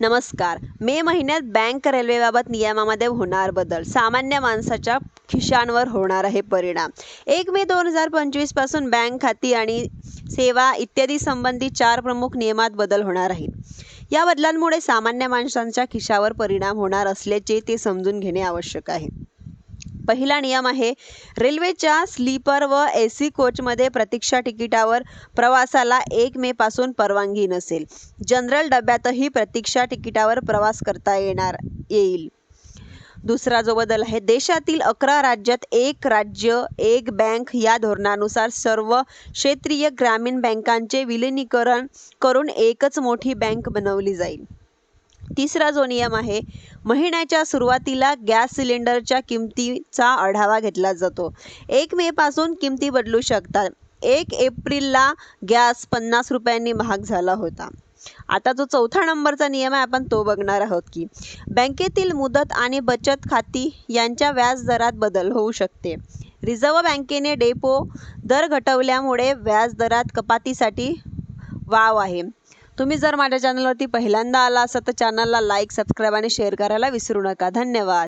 नमस्कार. मे महिन्यात बँक रेल्वेबाबत नियमामध्ये होणार बदल. सामान्य माणसाच्या खिशांवर होणार आहे परिणाम. एक मे दोन हजार पंचवीसपासून बँक खाती आणि सेवा इत्यादी संबंधी चार प्रमुख नियमात बदल होणार आहेत. या बदलांमुळे सामान्य माणसांच्या खिशावर परिणाम होणार असल्याचे ते समजून घेणे आवश्यक आहे. पहिला नियम आहे रेल्वेच्या स्लीपर व ए सी कोचमध्ये प्रतीक्षा तिकिटावर प्रवासाला एक मेपासून परवानगी नसेल. जनरल डब्यातही प्रतीक्षा तिकिटावर प्रवास करता येणार येईल. दुसरा जो बदल आहे देशातील अकरा राज्यात एक राज्य एक बँक या धोरणानुसार सर्व क्षेत्रीय ग्रामीण बँकांचे विलिनीकरण करून एकच मोठी बँक बनवली जाईल. तिसरा जो नियम आहे महिन्याच्या सुरुवातीला गॅस सिलेंडरच्या किमतीचा आढावा घेतला जातो. एक मेपासून किमती बदलू शकतात. एक एप्रिलला गॅस पन्नास रुपयांनी महाग झाला होता. आता जो चौथा नंबरचा नियम आहे आपण तो बघणार आहोत की बँकेतील मुदत आणि बचत खाती यांच्या व्याज दरात बदल होऊ शकते. रिझर्व्ह बँकेने डेपो दर घटवल्यामुळे व्याज दरात कपातीसाठी वाव आहे. तुम्ही जर माझ्या चॅनलवरती पहिल्यांदा आला असाल तर चॅनलला लाईक सबस्क्राईब आणि शेअर करायला विसरू नका. धन्यवाद.